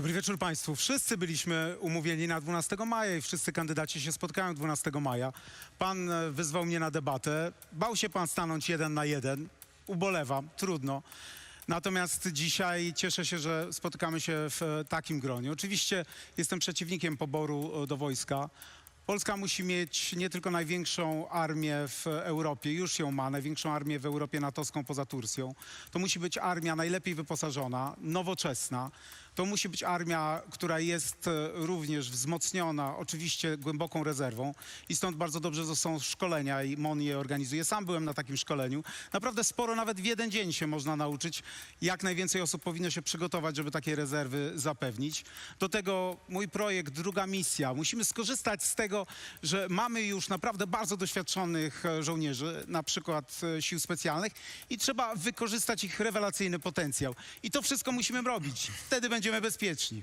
Dobry wieczór Państwu. Wszyscy byliśmy umówieni na 12 maja i wszyscy kandydaci się spotkają 12 maja. Pan e, wyzwał mnie na debatę. Bał się pan stanąć jeden na jeden. Ubolewam, trudno. Natomiast dzisiaj cieszę się, że spotykamy się w e, takim gronie. Oczywiście jestem przeciwnikiem poboru e, do wojska. Polska musi mieć nie tylko największą armię w Europie, już ją ma, największą armię w Europie natowską poza Turcją. To musi być armia najlepiej wyposażona, nowoczesna. To musi być armia, która jest e, również wzmocniona oczywiście głęboką rezerwą i stąd bardzo dobrze że są szkolenia i MON je organizuje. Sam byłem na takim szkoleniu. Naprawdę sporo, nawet w jeden dzień się można nauczyć. Jak najwięcej osób powinno się przygotować, żeby takie rezerwy zapewnić. Do tego mój projekt, druga misja. Musimy skorzystać z tego, że mamy już naprawdę bardzo doświadczonych e, żołnierzy, na przykład e, sił specjalnych i trzeba wykorzystać ich rewelacyjny potencjał. I to wszystko musimy robić. Wtedy będziemy bezpieczni.